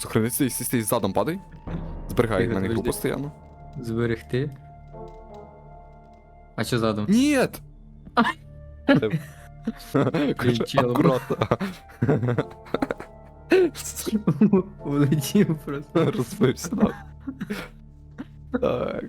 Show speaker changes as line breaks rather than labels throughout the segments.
Сохрани, стій, стій, стій, задом падай. Зберігай
Тихо,
на них
подожди.
постійно.
Зберегти. А що задом?
Нет! Каже,
чел.
акуратно.
Улетів просто.
Розбився. Так.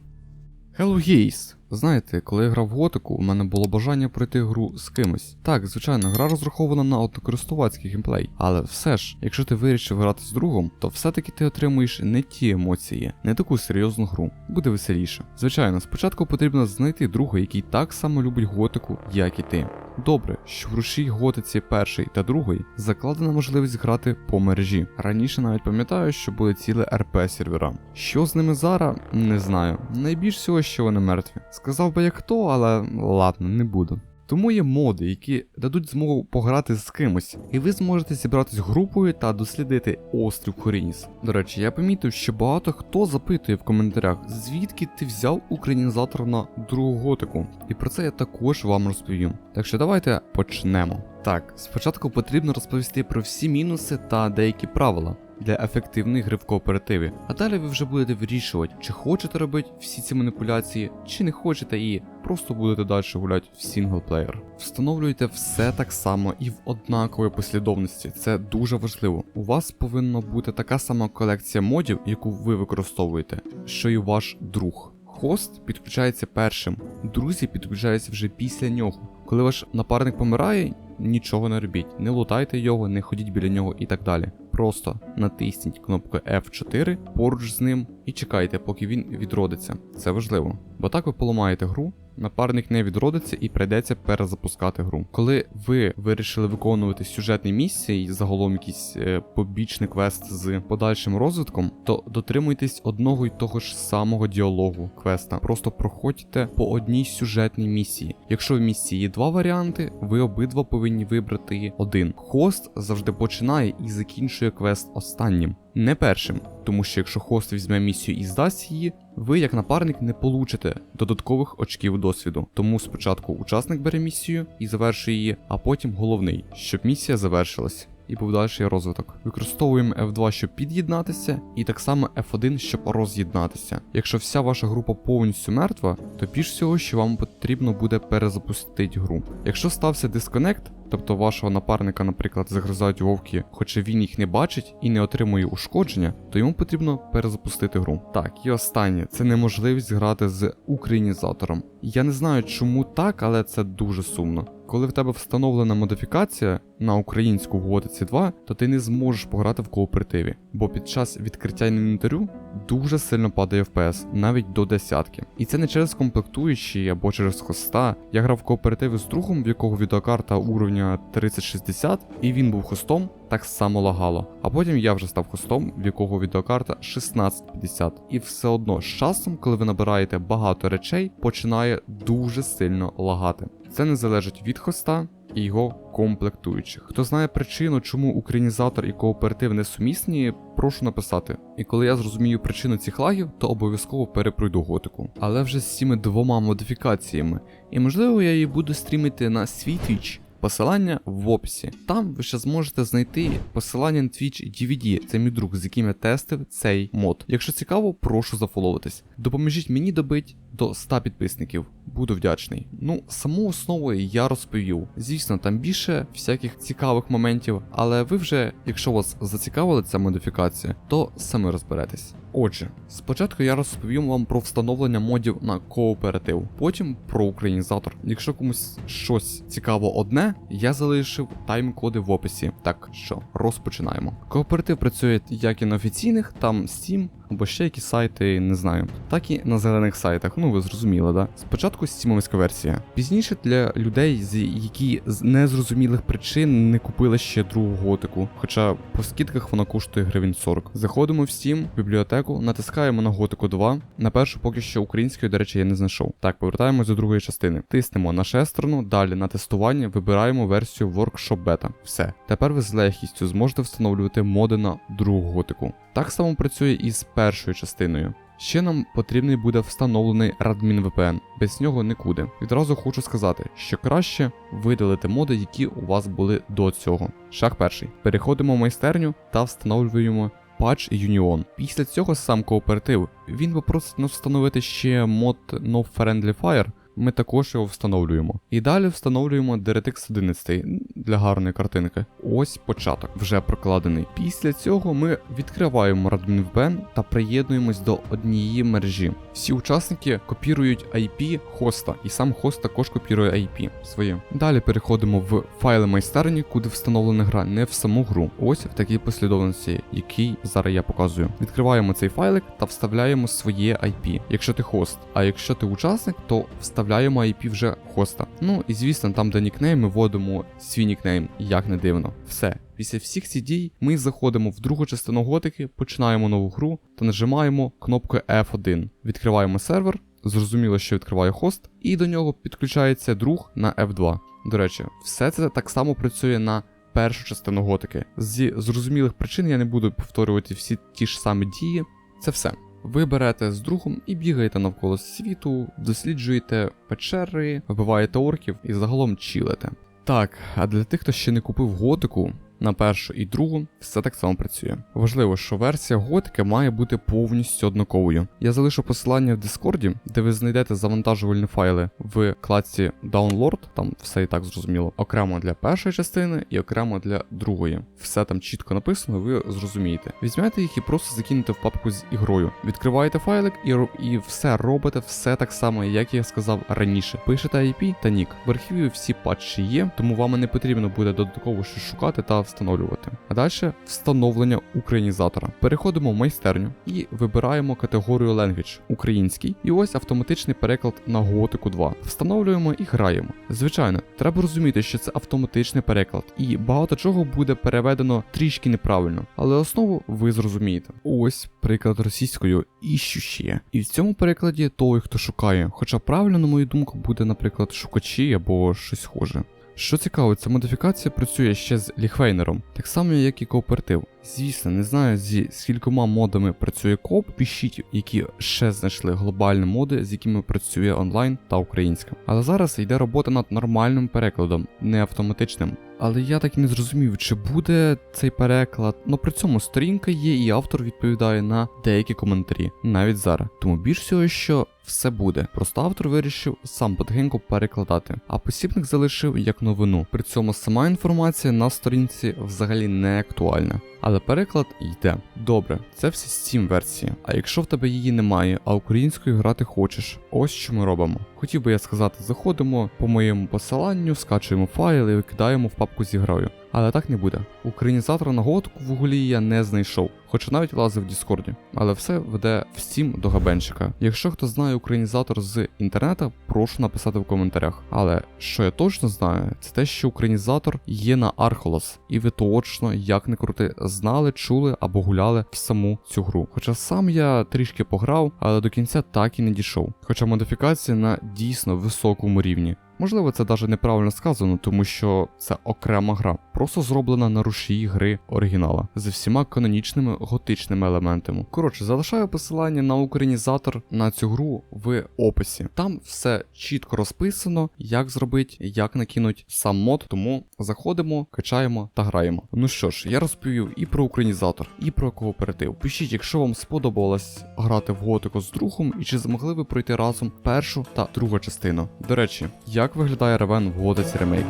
Hello Gays. Знаєте, коли я грав в готику, у мене було бажання пройти гру з кимось. Так, звичайно, гра розрахована на однокористувацький геймплей, але все ж, якщо ти вирішив грати з другом, то все-таки ти отримуєш не ті емоції, не таку серйозну гру. Буде веселіше. Звичайно, спочатку потрібно знайти друга, який так само любить готику, як і ти. Добре, що в рушій готиці перший та другий закладена можливість грати по мережі. Раніше навіть пам'ятаю, що були ціле РП сервера. Що з ними зараз, не знаю. Найбільш всього, що вони мертві. Сказав би як хто, але ладно, не буду. Тому є моди, які дадуть змогу пограти з кимось, і ви зможете зібратись групою та дослідити острів Хорініс. До речі, я помітив, що багато хто запитує в коментарях, звідки ти взяв українізатор на другу готику. І про це я також вам розповім. Так що давайте почнемо. Так, спочатку потрібно розповісти про всі мінуси та деякі правила. Для ефективної гри в кооперативі. А далі ви вже будете вирішувати, чи хочете робити всі ці маніпуляції, чи не хочете і просто будете далі гуляти в сінглплеєр. Встановлюйте все так само і в однаковій послідовності. Це дуже важливо. У вас повинна бути така сама колекція модів, яку ви використовуєте, що і ваш друг. Хост підключається першим, друзі підключаються вже після нього. Коли ваш напарник помирає, нічого не робіть, не лутайте його, не ходіть біля нього і так далі. Просто натисніть кнопку F4 поруч з ним і чекайте, поки він відродиться. Це важливо. Бо так ви поламаєте гру, напарник не відродиться і прийдеться перезапускати гру. Коли ви вирішили виконувати сюжетні місії і загалом якийсь е, побічний квест з подальшим розвитком, то дотримуйтесь одного й того ж самого діалогу квеста. Просто проходьте по одній сюжетній місії. Якщо в місії є два варіанти, ви обидва повинні вибрати один. Хост завжди починає і закінчує квест останнім. Не першим, тому що якщо хост візьме місію і здасть її, ви як напарник не получите додаткових очків досвіду. Тому спочатку учасник бере місію і завершує її, а потім головний, щоб місія завершилась. І був дальший розвиток. Використовуємо F2, щоб під'єднатися, і так само F1, щоб роз'єднатися. Якщо вся ваша група повністю мертва, то більш всього, що вам потрібно буде перезапустити гру. Якщо стався дисконект, тобто вашого напарника, наприклад, загризають вовки, хоча він їх не бачить і не отримує ушкодження, то йому потрібно перезапустити гру. Так, і останнє це неможливість грати з українізатором. Я не знаю, чому так, але це дуже сумно. Коли в тебе встановлена модифікація на українську в Готиці 2, то ти не зможеш пограти в кооперативі, бо під час відкриття інвентарю дуже сильно падає FPS, навіть до десятки. І це не через комплектуючі або через хоста. Я грав в кооперативи з другом, в якого відеокарта уровня 3060, і він був хостом, так само лагало. А потім я вже став хостом, в якого відеокарта 1650. І все одно з часом, коли ви набираєте багато речей, починає дуже сильно лагати. Це не залежить від хоста і його комплектуючих. Хто знає причину, чому українізатор і кооператив не сумісні, прошу написати. І коли я зрозумію причину цих лагів, то обов'язково перепройду готику. Але вже з цими двома модифікаціями. І можливо я її буду стрімити на свій Twitch. Посилання в описі. Там ви ще зможете знайти посилання на Twitch DVD. Це мій друг, з яким я тестив цей мод. Якщо цікаво, прошу зафоловитись. Допоможіть мені добити до 100 підписників. Буду вдячний. Ну, саму основу я розповів. Звісно, там більше всяких цікавих моментів, але ви вже, якщо вас зацікавила ця модифікація, то самі розберетесь. Отже, спочатку я розповім вам про встановлення модів на кооператив, потім про українізатор. Якщо комусь щось цікаво одне, я залишив тайм-коди в описі. Так що розпочинаємо. Кооператив працює як і на офіційних, там Steam, або ще якісь сайти, не знаю, так і на зелених сайтах. Ну ви зрозуміли, да? Спочатку стімовська версія. Пізніше для людей, які з незрозумілих причин не купили ще другу готику. Хоча по скидках вона коштує гривень 40. Заходимо в Steam, в бібліотеку, натискаємо на готику 2. На першу поки що української, до речі, я не знайшов. Так, повертаємось до другої частини. Тиснемо на шестерну, далі на тестування вибираємо версію Workshop Beta. Все. Тепер ви з легкістю зможете встановлювати моди на другу готику. Так само працює і з першою частиною. Ще нам потрібний буде встановлений Radmin VPN, без нього нікуди. Відразу хочу сказати, що краще видалити моди, які у вас були до цього. Шаг перший. Переходимо в майстерню та встановлюємо патч Union. Після цього сам кооператив він попросить нас встановити ще мод No Friendly Fire. Ми також його встановлюємо. І далі встановлюємо DirectX 11 для гарної картинки. Ось початок, вже прокладений. Після цього ми відкриваємо Radmin VPN та приєднуємось до однієї мережі. Всі учасники копірують IP хоста, і сам хост також копірує IP своє. Далі переходимо в файли майстерні, куди встановлена гра, не в саму гру. Ось в такій послідовності, який зараз я показую. Відкриваємо цей файлик та вставляємо своє IP, якщо ти хост. А якщо ти учасник, то вставляємо IP вже хоста. Ну і звісно, там, де нікнейм, ми вводимо свій нікнейм, як не дивно. Все. Після всіх цих дій ми заходимо в другу частину готики, починаємо нову гру та нажимаємо кнопкою F1. Відкриваємо сервер. Зрозуміло, що відкриває хост, і до нього підключається друг на F2. До речі, все це так само працює на першу частину готики. Зі зрозумілих причин я не буду повторювати всі ті ж самі дії. Це все. Ви берете з другом і бігаєте навколо світу, досліджуєте печери, вбиваєте орків і загалом чілите. Так, а для тих, хто ще не купив готику на першу і другу, все так само працює. Важливо, що версія готики має бути повністю однаковою. Я залишу посилання в Дискорді, де ви знайдете завантажувальні файли в кладці Download, там все і так зрозуміло, окремо для першої частини і окремо для другої. Все там чітко написано, ви зрозумієте. Візьмете їх і просто закинете в папку з ігрою. Відкриваєте файлик і, і все робите все так само, як я сказав раніше. Пишете IP та нік. В архіві всі патчі є, тому вам не потрібно буде додатково щось шукати та встановлювати. А далі встановлення українізатора. Переходимо в майстерню і вибираємо категорію Language український. І ось автоматичний переклад на Готику 2. Встановлюємо і граємо. Звичайно, треба розуміти, що це автоматичний переклад, і багато чого буде переведено трішки неправильно, але основу ви зрозумієте. Ось приклад російською іщуще. І в цьому перекладі той, хто шукає. Хоча правильно, на мою думку, буде, наприклад, шукачі або щось схоже. Що цікаво, ця модифікація працює ще з ліхвейнером, так само як і кооператив. Звісно, не знаю зі скількома модами працює коп, пишіть, які ще знайшли глобальні моди, з якими працює онлайн та українська. Але зараз йде робота над нормальним перекладом, не автоматичним. Але я так і не зрозумів, чи буде цей переклад. Ну при цьому сторінка є, і автор відповідає на деякі коментарі, навіть зараз. Тому більш всього, що все буде. Просто автор вирішив сам потихеньку перекладати, а посібник залишив як новину. При цьому сама інформація на сторінці взагалі не актуальна. Але переклад йде. Добре, це все Steam версії. А якщо в тебе її немає, а українською грати хочеш, ось що ми робимо. Хотів би я сказати, заходимо по моєму посиланню, скачуємо файли і викидаємо в папку зі грою. Але так не буде. Українізатора на готку в гуглі я не знайшов, хоча навіть лазив в Діскорді. Але все веде в Steam до габенщика. Якщо хто знає українізатор з інтернету, прошу написати в коментарях. Але що я точно знаю, це те, що українізатор є на Archolos, і ви точно, як не крути, знали, чули або гуляли в саму цю гру. Хоча сам я трішки пограв, але до кінця так і не дійшов. Хоча модифікація на дійсно високому рівні. Можливо, це навіть неправильно сказано, тому що це окрема гра, просто зроблена на рушії гри оригінала з всіма канонічними готичними елементами. Коротше, залишаю посилання на українізатор на цю гру в описі. Там все чітко розписано, як зробити, як накинуть сам мод. Тому заходимо, качаємо та граємо. Ну що ж, я розповів і про українізатор, і про кооператив. Пишіть, якщо вам сподобалось грати в готику з другом, і чи змогли ви пройти разом першу та другу частину. До речі, як виглядає Ревен в Годець ремейк?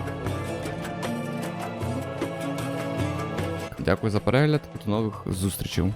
Дякую за перегляд, до нових зустрічей.